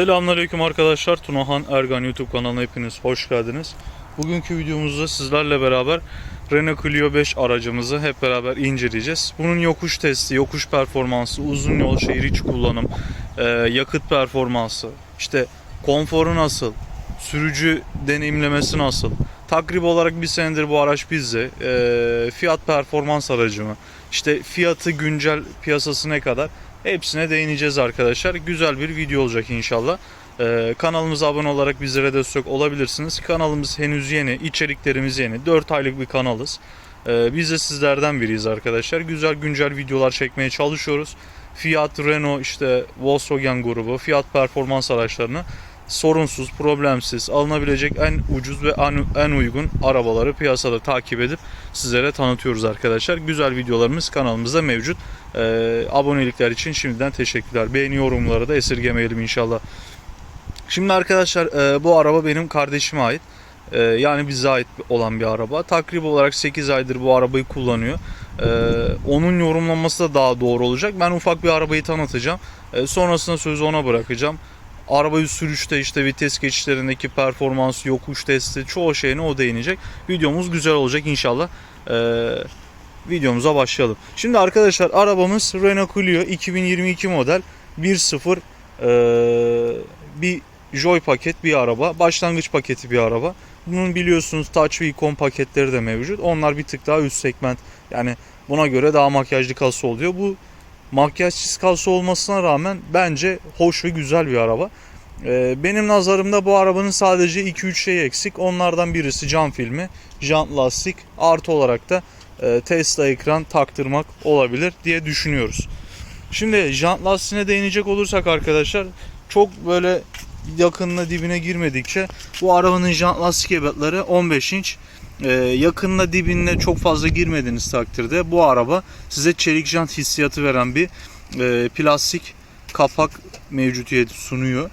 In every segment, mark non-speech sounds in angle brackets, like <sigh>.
Selamünaleyküm arkadaşlar. Tunahan Ergan YouTube kanalına hepiniz hoş geldiniz. Bugünkü videomuzda sizlerle beraber Renault Clio 5 aracımızı hep beraber inceleyeceğiz. Bunun yokuş testi, yokuş performansı, uzun yol şehir içi kullanım, e, yakıt performansı, işte konforu nasıl, sürücü deneyimlemesi nasıl, takrib olarak bir senedir bu araç bizde, e, fiyat performans aracı mı, işte fiyatı güncel piyasası ne kadar Hepsine değineceğiz arkadaşlar. Güzel bir video olacak inşallah. Ee, kanalımıza abone olarak bizlere destek olabilirsiniz. Kanalımız henüz yeni, içeriklerimiz yeni. 4 aylık bir kanalız. Ee, biz de sizlerden biriyiz arkadaşlar. Güzel güncel videolar çekmeye çalışıyoruz. Fiat, Renault, işte Volkswagen grubu, fiyat performans araçlarını sorunsuz, problemsiz, alınabilecek en ucuz ve en, uygun arabaları piyasada takip edip sizlere tanıtıyoruz arkadaşlar. Güzel videolarımız kanalımızda mevcut. Ee, abonelikler için şimdiden teşekkürler. Beğeni yorumları da esirgemeyelim inşallah. Şimdi arkadaşlar e, bu araba benim kardeşime ait. E, yani bize ait olan bir araba. Takrib olarak 8 aydır bu arabayı kullanıyor. E, onun yorumlaması da daha doğru olacak. Ben ufak bir arabayı tanıtacağım. E, sonrasında sözü ona bırakacağım. Arabayı sürüşte işte vites geçişlerindeki performans, yokuş testi çoğu şeyine o değinecek. Videomuz güzel olacak inşallah. Ee, videomuza başlayalım. Şimdi arkadaşlar arabamız Renault Clio 2022 model 1.0 ee, bir Joy paket bir araba. Başlangıç paketi bir araba. Bunun biliyorsunuz Touch ve Icon paketleri de mevcut. Onlar bir tık daha üst segment. Yani buna göre daha makyajlı kasa oluyor. Bu makyajsız kasa olmasına rağmen bence hoş ve güzel bir araba. Ee, benim nazarımda bu arabanın sadece 2-3 şey eksik. Onlardan birisi cam filmi, jant lastik, artı olarak da e, Tesla ekran taktırmak olabilir diye düşünüyoruz. Şimdi jant lastiğine değinecek olursak arkadaşlar çok böyle yakınına dibine girmedikçe bu arabanın jant lastik ebatları 15 inç. Ee, yakınına dibine çok fazla girmediğiniz takdirde bu araba size çelik jant hissiyatı veren bir e, plastik kapak mevcutiyeti sunuyor.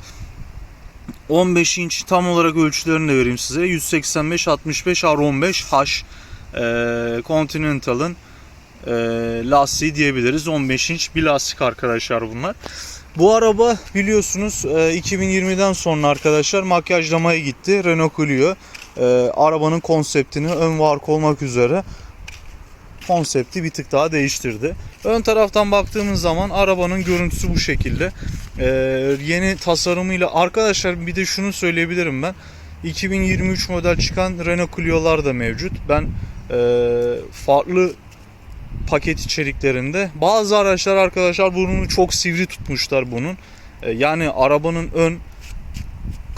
15 inç tam olarak ölçülerini de vereyim size. 185 65 R15 H e, Continental'ın e, lastiği diyebiliriz. 15 inç bir lastik arkadaşlar bunlar. Bu araba biliyorsunuz e, 2020'den sonra arkadaşlar makyajlamaya gitti. Renault Clio e, arabanın konseptini ön ve arka olmak üzere konsepti bir tık daha değiştirdi. Ön taraftan baktığımız zaman arabanın görüntüsü bu şekilde. Ee, yeni tasarımıyla arkadaşlar bir de şunu söyleyebilirim ben. 2023 model çıkan Renault Clio'lar da mevcut. Ben e, farklı paket içeriklerinde bazı araçlar arkadaşlar burnunu çok sivri tutmuşlar bunun. E, yani arabanın ön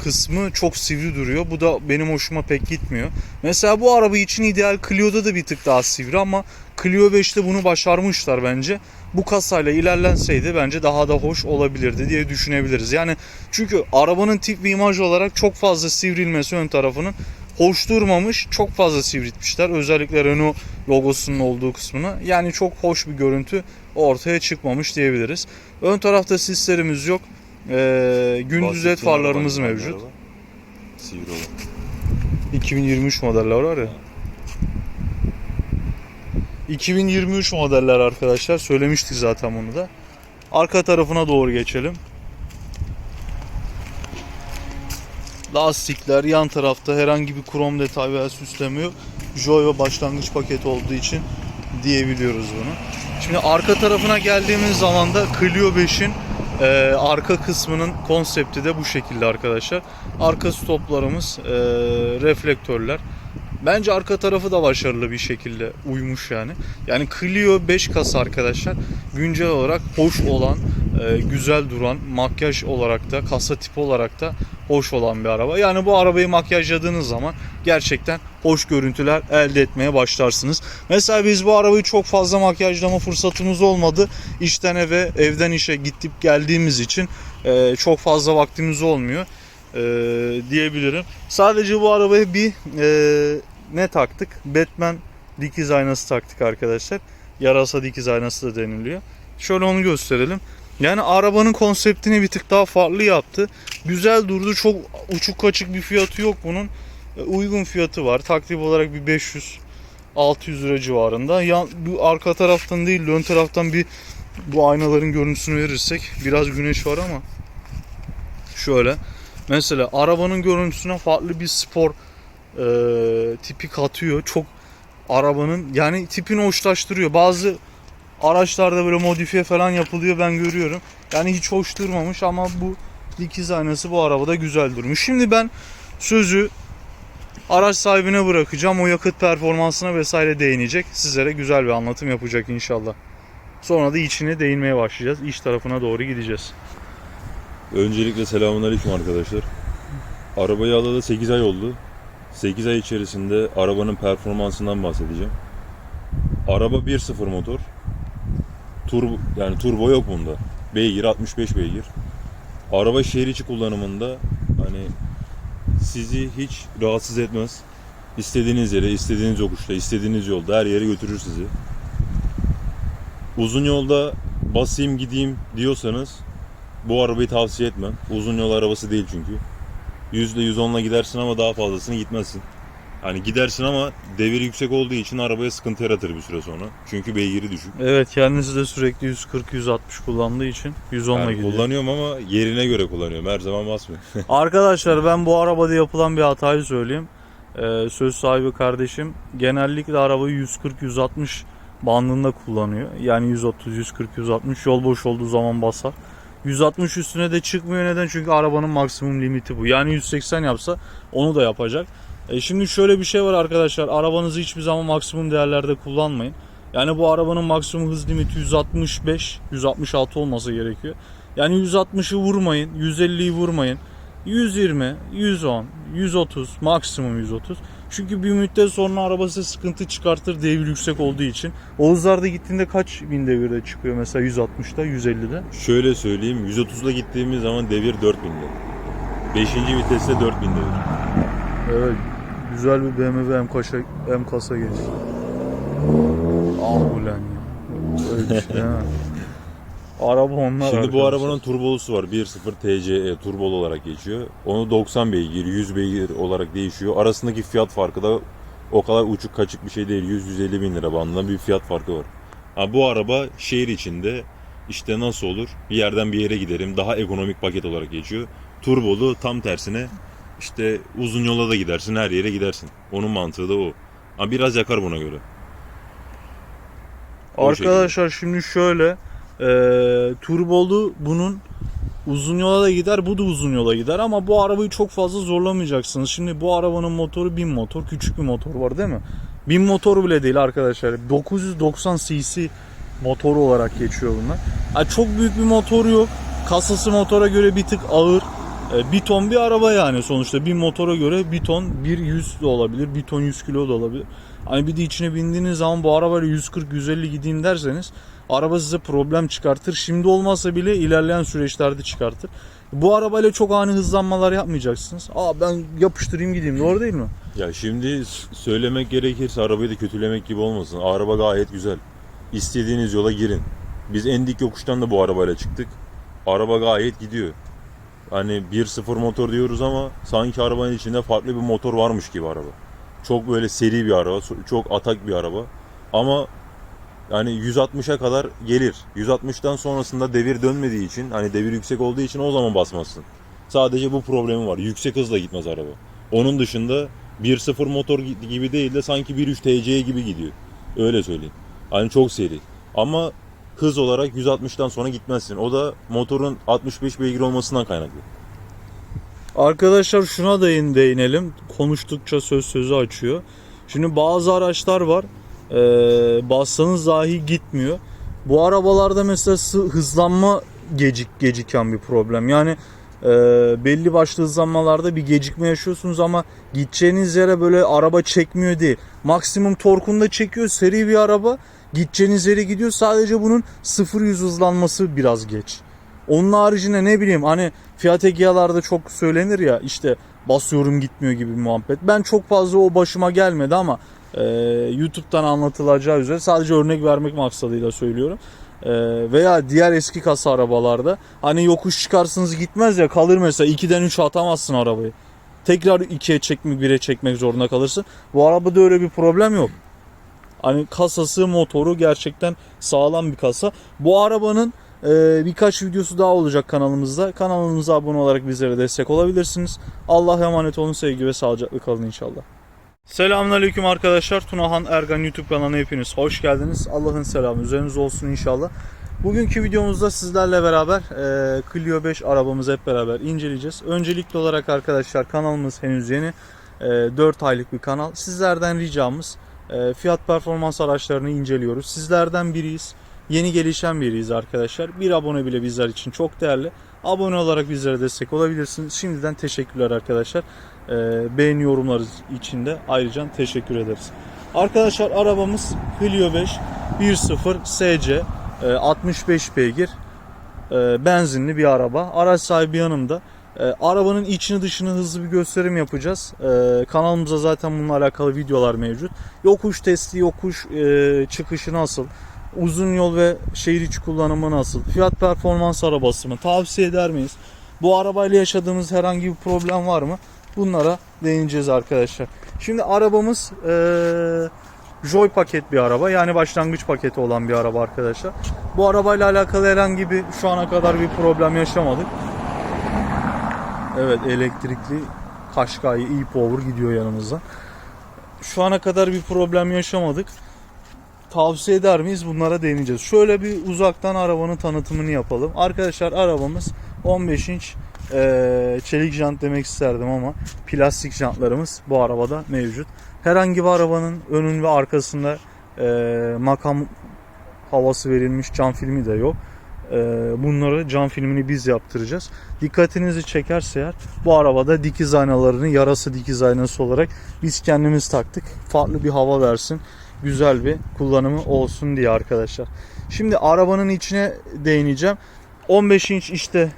kısmı çok sivri duruyor. Bu da benim hoşuma pek gitmiyor. Mesela bu araba için ideal Clio'da da bir tık daha sivri ama Clio 5'te bunu başarmışlar bence. Bu kasayla ilerlenseydi bence daha da hoş olabilirdi diye düşünebiliriz. Yani çünkü arabanın tip ve imaj olarak çok fazla sivrilmesi ön tarafının hoş durmamış. Çok fazla sivritmişler. Özellikle Renault logosunun olduğu kısmını. Yani çok hoş bir görüntü ortaya çıkmamış diyebiliriz. Ön tarafta sislerimiz yok. Ee, gündüz led farlarımız mevcut. araba. Sivri olan. 2023 modeller var ya. 2023 modeller arkadaşlar. Söylemiştik zaten bunu da. Arka tarafına doğru geçelim. Lastikler yan tarafta herhangi bir krom detay veya süsleme yok. Joy ve başlangıç paketi olduğu için diyebiliyoruz bunu. Şimdi arka tarafına geldiğimiz zaman da Clio 5'in e, arka kısmının konsepti de bu şekilde arkadaşlar. Arka stoplarımız, e, reflektörler. Bence arka tarafı da başarılı bir şekilde uymuş yani. Yani Clio 5 kasa arkadaşlar güncel olarak hoş olan, e, güzel duran, makyaj olarak da, kasa tipi olarak da hoş olan bir araba. Yani bu arabayı makyajladığınız zaman gerçekten hoş görüntüler elde etmeye başlarsınız. Mesela biz bu arabayı çok fazla makyajlama fırsatımız olmadı. İşten eve, evden işe gidip geldiğimiz için e, çok fazla vaktimiz olmuyor e, diyebilirim. Sadece bu arabaya bir e, ne taktık? Batman dikiz aynası taktık arkadaşlar. Yarasa dikiz aynası da deniliyor. Şöyle onu gösterelim. Yani arabanın konseptini bir tık daha farklı yaptı. Güzel durdu. Çok uçuk kaçık bir fiyatı yok bunun. E, Uygun fiyatı var. Takrib olarak bir 500 600 lira civarında. Yan, bu arka taraftan değil, ön taraftan bir bu aynaların görüntüsünü verirsek biraz güneş var ama şöyle. Mesela arabanın görüntüsüne farklı bir spor e, tipi katıyor. Çok arabanın yani tipini hoşlaştırıyor. Bazı araçlarda böyle modifiye falan yapılıyor ben görüyorum. Yani hiç hoş durmamış ama bu dikiz aynası bu arabada güzel durmuş. Şimdi ben sözü araç sahibine bırakacağım. O yakıt performansına vesaire değinecek. Sizlere güzel bir anlatım yapacak inşallah. Sonra da içine değinmeye başlayacağız. İç tarafına doğru gideceğiz. Öncelikle selamünaleyküm arkadaşlar. Arabayı alalı 8 ay oldu. 8 ay içerisinde arabanın performansından bahsedeceğim. Araba 1.0 motor. Turbo, yani turbo yok bunda. Beygir 65 beygir. Araba şehir içi kullanımında hani sizi hiç rahatsız etmez. İstediğiniz yere, istediğiniz yokuşta, istediğiniz yolda her yere götürür sizi. Uzun yolda basayım gideyim diyorsanız bu arabayı tavsiye etmem. Uzun yol arabası değil çünkü. %110'la gidersin ama daha fazlasını gitmezsin. Hani gidersin ama devir yüksek olduğu için arabaya sıkıntı yaratır bir süre sonra. Çünkü beygiri düşük. Evet kendisi de sürekli 140-160 kullandığı için 110'la Yani gidiyor. kullanıyorum ama yerine göre kullanıyorum. Her zaman basmıyorum. <laughs> Arkadaşlar ben bu arabada yapılan bir hatayı söyleyeyim. Ee, söz sahibi kardeşim genellikle arabayı 140-160 bandında kullanıyor. Yani 130, 140, 160 yol boş olduğu zaman basar. 160 üstüne de çıkmıyor neden? Çünkü arabanın maksimum limiti bu. Yani 180 yapsa onu da yapacak. E şimdi şöyle bir şey var arkadaşlar. Arabanızı hiçbir zaman maksimum değerlerde kullanmayın. Yani bu arabanın maksimum hız limiti 165, 166 olması gerekiyor. Yani 160'ı vurmayın, 150'yi vurmayın. 120, 110, 130, maksimum 130. Çünkü bir müddet sonra arabası sıkıntı çıkartır devir yüksek olduğu için. Oğuzlar'da gittiğinde kaç bin devirde çıkıyor mesela 160'da, 150'de? Şöyle söyleyeyim. 130'la gittiğimiz zaman devir 4000'de. 5. viteste 4000 devir. Evet. Güzel bir BMW M kasa, M kasa geçti. Ah ulan ya. Öyle bir şey? <laughs> Araba onlar Şimdi bu arabanın turbolusu var. 1.0 TCE turbolu olarak geçiyor. Onu 90 beygir, 100 beygir olarak değişiyor. Arasındaki fiyat farkı da o kadar uçuk kaçık bir şey değil. 100-150 bin lira bandında bir fiyat farkı var. Ha, bu araba şehir içinde işte nasıl olur? Bir yerden bir yere giderim. Daha ekonomik paket olarak geçiyor. Turbolu tam tersine işte uzun yola da gidersin her yere gidersin. Onun mantığı da o. Ha, biraz yakar buna göre. O Arkadaşlar şimdi şöyle e, turbolu bunun uzun yola da gider bu da uzun yola gider ama bu arabayı çok fazla zorlamayacaksınız. Şimdi bu arabanın motoru 1000 motor küçük bir motor var değil mi? 1000 motor bile değil arkadaşlar 990 cc motor olarak geçiyor bunlar. Ha, çok büyük bir motor yok kasası motora göre bir tık ağır. E, bir ton bir araba yani sonuçta bir motora göre bir ton bir 100 de olabilir bir ton 100 kilo da olabilir. Hani bir de içine bindiğiniz zaman bu arabayla 140-150 gideyim derseniz araba size problem çıkartır. Şimdi olmazsa bile ilerleyen süreçlerde çıkartır. Bu arabayla çok ani hızlanmalar yapmayacaksınız. Aa ben yapıştırayım gideyim doğru değil mi? Ya şimdi söylemek gerekirse arabayı da kötülemek gibi olmasın. Araba gayet güzel. İstediğiniz yola girin. Biz en dik yokuştan da bu arabayla çıktık. Araba gayet gidiyor. Hani 1.0 motor diyoruz ama sanki arabanın içinde farklı bir motor varmış gibi araba. Çok böyle seri bir araba, çok atak bir araba. Ama yani 160'a kadar gelir. 160'tan sonrasında devir dönmediği için, hani devir yüksek olduğu için o zaman basmazsın. Sadece bu problemi var. Yüksek hızla gitmez araba. Onun dışında 1.0 motor gibi değil de sanki 1.3 TC gibi gidiyor. Öyle söyleyeyim. Hani çok seri. Ama hız olarak 160'tan sonra gitmezsin. O da motorun 65 beygir olmasından kaynaklı. Arkadaşlar şuna değin değinelim. Konuştukça söz sözü açıyor. Şimdi bazı araçlar var. Ee, bassanız dahi gitmiyor. Bu arabalarda mesela hızlanma gecik geciken bir problem. Yani e, belli başlı hızlanmalarda bir gecikme yaşıyorsunuz ama gideceğiniz yere böyle araba çekmiyor değil. Maksimum torkunda çekiyor seri bir araba. Gideceğiniz yere gidiyor. Sadece bunun 0-100 hızlanması biraz geç. Onun haricinde ne bileyim hani Fiat Egea'larda çok söylenir ya işte basıyorum gitmiyor gibi bir muhabbet. Ben çok fazla o başıma gelmedi ama e, YouTube'dan anlatılacağı üzere sadece örnek vermek maksadıyla söylüyorum. E, veya diğer eski kasa arabalarda hani yokuş çıkarsınız gitmez ya kalır mesela 2'den 3'e atamazsın arabayı. Tekrar 2'ye çekmek 1'e çekmek zorunda kalırsın. Bu arabada öyle bir problem yok. Hani kasası motoru gerçekten sağlam bir kasa. Bu arabanın Ee, birkaç videosu daha olacak kanalımızda. Kanalımıza abone olarak bizlere destek olabilirsiniz. Allah'a emanet olun. Sevgi ve sağlıcakla kalın inşallah. Selamünaleyküm arkadaşlar. Tunahan Ergan YouTube kanalına hepiniz hoş geldiniz. Allah'ın selamı üzerinize olsun inşallah. Bugünkü videomuzda sizlerle beraber e, Clio 5 arabamızı hep beraber inceleyeceğiz. Öncelikli olarak arkadaşlar kanalımız henüz yeni. E, 4 aylık bir kanal. Sizlerden ricamız e, fiyat performans araçlarını inceliyoruz. Sizlerden biriyiz. Yeni gelişen biriyiz arkadaşlar. Bir abone bile bizler için çok değerli. Abone olarak bizlere destek olabilirsiniz. Şimdiden teşekkürler arkadaşlar. E, beğeni yorumları için de ayrıca teşekkür ederiz. Arkadaşlar arabamız Clio 5 1.0 SC e, 65 beygir e, benzinli bir araba. Araç sahibi yanımda. E, arabanın içini dışını hızlı bir gösterim yapacağız. E, kanalımızda zaten bununla alakalı videolar mevcut. Yokuş testi, yokuş e, çıkışı nasıl? Uzun yol ve şehir içi kullanımı nasıl? Fiyat performans arabası mı? Tavsiye eder miyiz? Bu arabayla yaşadığımız herhangi bir problem var mı? Bunlara değineceğiz arkadaşlar. Şimdi arabamız eee Joy paket bir araba. Yani başlangıç paketi olan bir araba arkadaşlar. Bu arabayla alakalı herhangi bir şu ana kadar bir problem yaşamadık. Evet elektrikli Kaşkay e-Power gidiyor yanımızda. Şu ana kadar bir problem yaşamadık. Tavsiye eder miyiz? Bunlara değineceğiz. Şöyle bir uzaktan arabanın tanıtımını yapalım. Arkadaşlar arabamız 15 inç eee, çelik jant demek isterdim ama plastik jantlarımız bu arabada mevcut. Herhangi bir arabanın önün ve arkasında eee, makam havası verilmiş cam filmi de yok. Eee, bunları cam filmini biz yaptıracağız. Dikkatinizi çekerse eğer bu arabada dikiz aynalarını yarası dikiz aynası olarak biz kendimiz taktık. Farklı bir hava versin. Güzel bir kullanımı olsun diye arkadaşlar. Şimdi arabanın içine değineceğim. 15 inç işte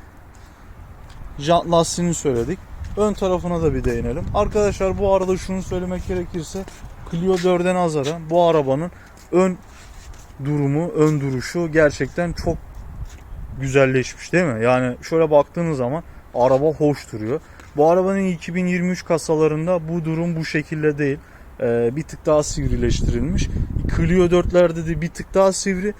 jant lastiğini söyledik. Ön tarafına da bir değinelim. Arkadaşlar bu arada şunu söylemek gerekirse Clio 4'e nazaran bu arabanın ön durumu, ön duruşu gerçekten çok güzelleşmiş değil mi? Yani şöyle baktığınız zaman araba hoş duruyor. Bu arabanın 2023 kasalarında bu durum bu şekilde değil. Ee, bir tık daha sivrileştirilmiş. Clio 4'lerde de bir tık daha sivri.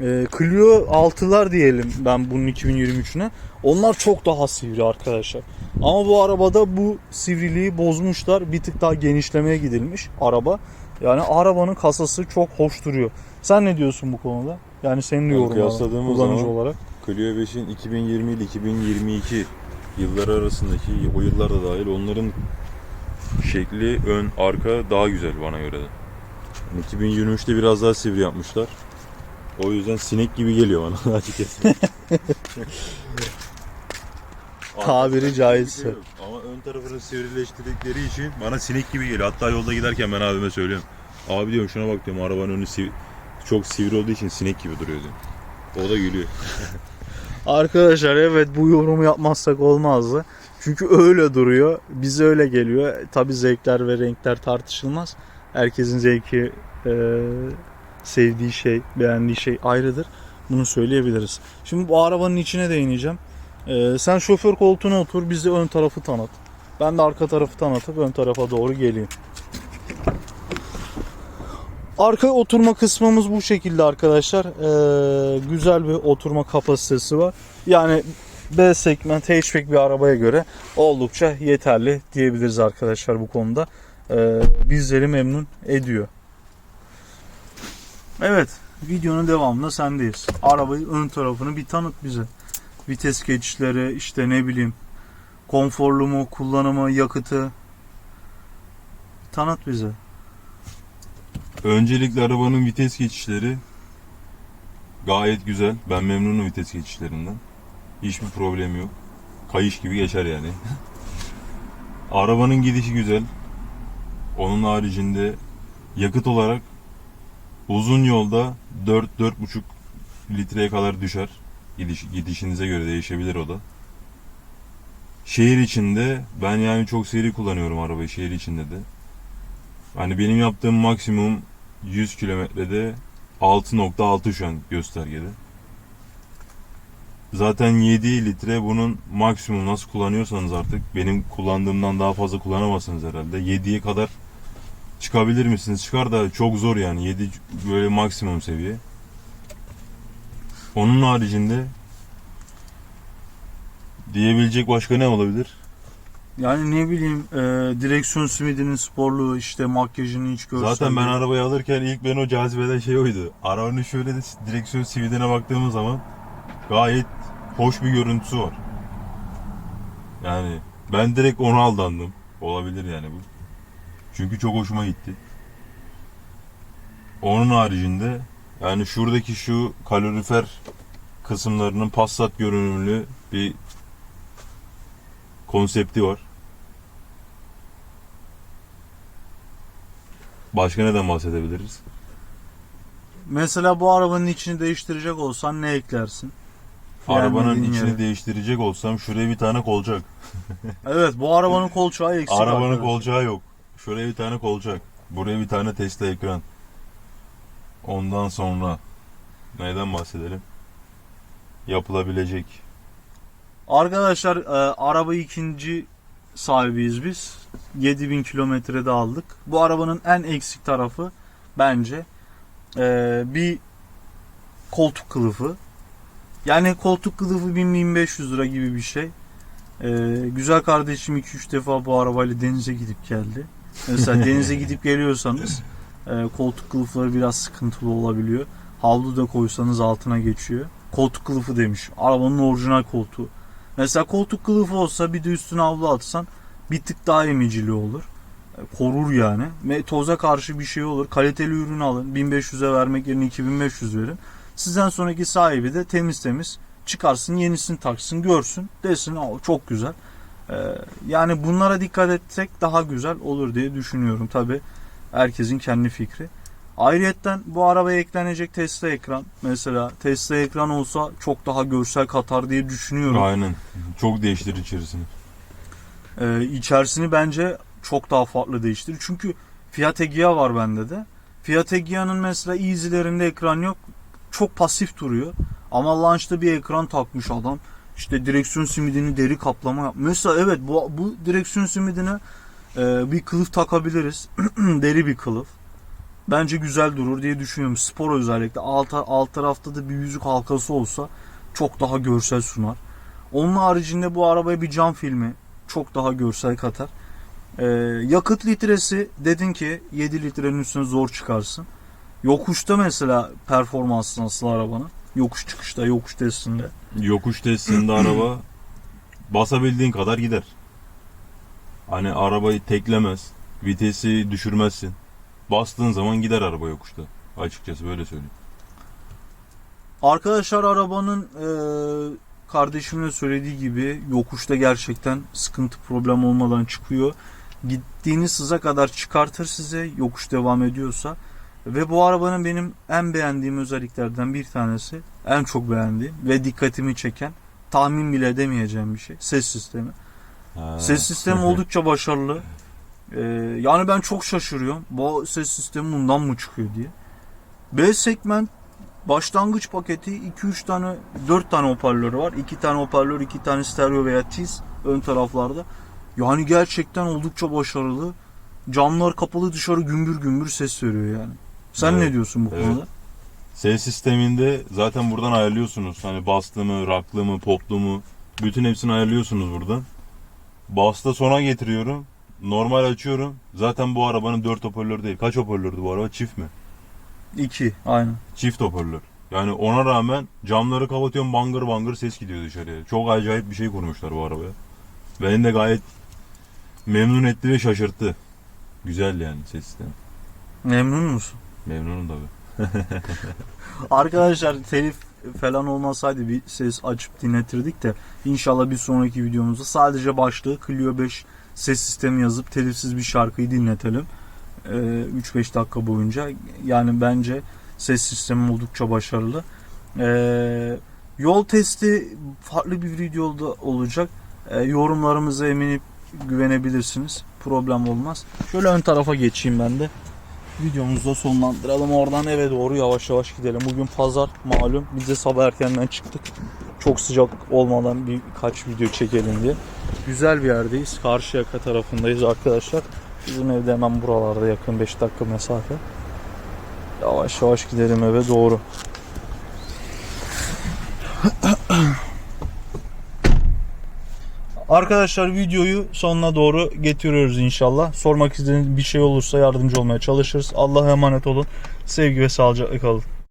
Ee, Clio 6'lar diyelim ben bunun 2023'üne. Onlar çok daha sivri arkadaşlar. Ama bu arabada bu sivriliği bozmuşlar. Bir tık daha genişlemeye gidilmiş araba. Yani arabanın kasası çok hoş duruyor. Sen ne diyorsun bu konuda? Yani senin kıyasladığımız kullanıcı zaman- olarak. Clio 5'in 2020 ile 2022 yılları arasındaki o yıllar da dahil onların şekli ön arka daha güzel bana göre de. Yani 2023'te biraz daha sivri yapmışlar. O yüzden sinek gibi geliyor bana <laughs> açıkçası. <laughs> Tabiri caizse. Ama ön tarafını sivrileştirdikleri için bana sinek gibi geliyor. Hatta yolda giderken ben abime söylüyorum. Abi diyorum şuna bak diyorum arabanın önü siv- çok sivri olduğu için sinek gibi duruyor diyorum. O da gülüyor. <laughs> Arkadaşlar evet bu yorumu yapmazsak olmazdı. Çünkü öyle duruyor. Bize öyle geliyor. Tabi zevkler ve renkler tartışılmaz. Herkesin zevki, e, sevdiği şey, beğendiği şey ayrıdır. Bunu söyleyebiliriz. Şimdi bu arabanın içine değineceğim. E, sen şoför koltuğuna otur, bize ön tarafı tanıt. Ben de arka tarafı tanıtıp ön tarafa doğru geleyim. Arka oturma kısmımız bu şekilde arkadaşlar. Ee, güzel bir oturma kapasitesi var. Yani B segment hatchback bir arabaya göre oldukça yeterli diyebiliriz arkadaşlar bu konuda. Ee, bizleri memnun ediyor. Evet, videonun devamında sendeyiz. Arabayı ön tarafını bir tanıt bize. Vites geçişleri, işte ne bileyim, konforlu mu, kullanımı, yakıtı. Tanıt bize. Öncelikle arabanın vites geçişleri gayet güzel. Ben memnunum vites geçişlerinden. Hiçbir problem yok. Kayış gibi geçer yani. <laughs> arabanın gidişi güzel. Onun haricinde yakıt olarak uzun yolda 4-4,5 litreye kadar düşer. Gidiş, gidişinize göre değişebilir o da. Şehir içinde ben yani çok seri kullanıyorum arabayı şehir içinde de. Hani benim yaptığım maksimum 100 kilometrede 6.6 şu an göstergede. Zaten 7 litre bunun maksimum nasıl kullanıyorsanız artık benim kullandığımdan daha fazla kullanamazsınız herhalde. 7'ye kadar çıkabilir misiniz? Çıkar da çok zor yani. 7 böyle maksimum seviye. Onun haricinde diyebilecek başka ne olabilir? Yani ne bileyim e, direksiyon simidinin sporluğu işte makyajını hiç görsen. Zaten ben arabayı alırken ilk beni o cazibeden şey oydu. Arabanın şöyle de direksiyon sividine baktığımız zaman gayet hoş bir görüntüsü var. Yani ben direkt ona aldandım. Olabilir yani bu. Çünkü çok hoşuma gitti. Onun haricinde yani şuradaki şu kalorifer kısımlarının Passat görünümlü bir konsepti var. Başka neden bahsedebiliriz? Mesela bu arabanın içini değiştirecek olsan ne eklersin? Arabanın Beğenmediğin içini yere. değiştirecek olsam şuraya bir tane kolçak. <laughs> Evet bu arabanın kolçağı eksik. Arabanın arkadaşlar. kolçağı yok. Şuraya bir tane kolçak. Buraya bir tane Tesla ekran. Ondan sonra neyden bahsedelim? Yapılabilecek. Arkadaşlar e, araba ikinci sahibiyiz biz. 7000 kilometrede aldık. Bu arabanın en eksik tarafı bence e, bir koltuk kılıfı. Yani koltuk kılıfı 1000-1500 lira gibi bir şey. E, güzel kardeşim 2-3 defa bu arabayla denize gidip geldi. Mesela <laughs> denize gidip geliyorsanız e, koltuk kılıfları biraz sıkıntılı olabiliyor. Havlu da koysanız altına geçiyor. Koltuk kılıfı demiş. Arabanın orijinal koltuğu. Mesela koltuk kılıfı olsa bir de üstüne havlu atsan bir tık daha emicili olur. E, Korur yani. Ve toza karşı bir şey olur. Kaliteli ürün alın. 1500'e vermek yerine 2500 verin. Sizden sonraki sahibi de temiz temiz çıkarsın yenisini taksın görsün desin "Aa, çok güzel. E, yani bunlara dikkat etsek daha güzel olur diye düşünüyorum. Tabi herkesin kendi fikri. Ayrıyetten bu arabaya eklenecek Tesla ekran. Mesela Tesla ekran olsa çok daha görsel katar diye düşünüyorum. Aynen. Çok değiştirir içerisini. Ee, içerisini bence çok daha farklı değiştirir. Çünkü Fiat Egea var bende de. Fiat Egea'nın mesela Easy'lerinde ekran yok. Çok pasif duruyor. Ama Launch'ta bir ekran takmış adam. İşte direksiyon simidini deri kaplama yap. Mesela evet bu, bu direksiyon simidine e, bir kılıf takabiliriz. <clears throat> deri bir kılıf. Bence güzel durur diye düşünüyorum. Spor özellikle. Alt, alt tarafta da bir yüzük halkası olsa çok daha görsel sunar. Onun haricinde bu arabaya bir cam filmi çok daha görsel katar. Ee, yakıt litresi dedin ki 7 litrenin üstüne zor çıkarsın. Yokuşta mesela performansı nasıl arabanın? Yokuş çıkışta, yokuş testinde. Yokuş testinde <clears throat> araba basabildiğin kadar gider. Hani arabayı teklemez. Vitesi düşürmezsin. Bastığın zaman gider araba yokuşta. Açıkçası böyle söyleyeyim. Arkadaşlar arabanın e, kardeşimin de söylediği gibi yokuşta gerçekten sıkıntı problem olmadan çıkıyor. Gittiğiniz hıza kadar çıkartır size yokuş devam ediyorsa. Ve bu arabanın benim en beğendiğim özelliklerden bir tanesi, en çok beğendiğim ve dikkatimi çeken, tahmin bile edemeyeceğim bir şey. Ses sistemi. Ha. Ses sistemi oldukça başarılı. Ee, yani ben çok şaşırıyorum. Bu ses sistemi bundan mı çıkıyor diye. B segment başlangıç paketi 2-3 tane 4 tane hoparlörü var. 2 tane hoparlör, 2 tane stereo veya tiz ön taraflarda. Yani gerçekten oldukça başarılı. Camlar kapalı dışarı gümbür gümbür ses veriyor yani. Sen Evet, ne diyorsun bu evet. konuda? Ses sisteminde zaten buradan ayarlıyorsunuz. Hani bastı mı, raklı mı, poplu mu bütün hepsini ayarlıyorsunuz buradan. Basta sona getiriyorum. Normal açıyorum. Zaten bu arabanın 4 hoparlörü değil. Kaç hoparlördü bu araba? Çift mi? 2 aynen. Çift hoparlör. Yani ona rağmen camları kapatıyorum bangır bangır ses gidiyor dışarıya. Çok acayip bir şey kurmuşlar bu arabaya. Beni de gayet memnun etti ve şaşırttı. Güzel yani ses sistemi. Memnun musun? Memnunum tabii. <laughs> Arkadaşlar telif falan olmasaydı bir ses açıp dinletirdik de inşallah bir sonraki videomuzda sadece başlığı Clio 5 ses sistemi yazıp telifsiz bir şarkıyı dinletelim. Ee, 3-5 dakika boyunca. Yani bence ses sistemi oldukça başarılı. Ee, yol testi farklı bir videoda olacak. Ee, yorumlarımıza eminim güvenebilirsiniz. Problem olmaz. Şöyle ön tarafa geçeyim ben de videomuzu da sonlandıralım. Oradan eve doğru yavaş yavaş gidelim. Bugün pazar malum. Biz de sabah erkenden çıktık. Çok sıcak olmadan birkaç video çekelim diye. Güzel bir yerdeyiz. Karşıyaka tarafındayız arkadaşlar. Bizim evde hemen buralarda yakın 5 dakika mesafe. Yavaş yavaş gidelim eve doğru. <clears throat> Arkadaşlar videoyu sonuna doğru getiriyoruz inşallah. Sormak istediğiniz bir şey olursa yardımcı olmaya çalışırız. Allah'a emanet olun. Sevgi ve sağlıcakla kalın.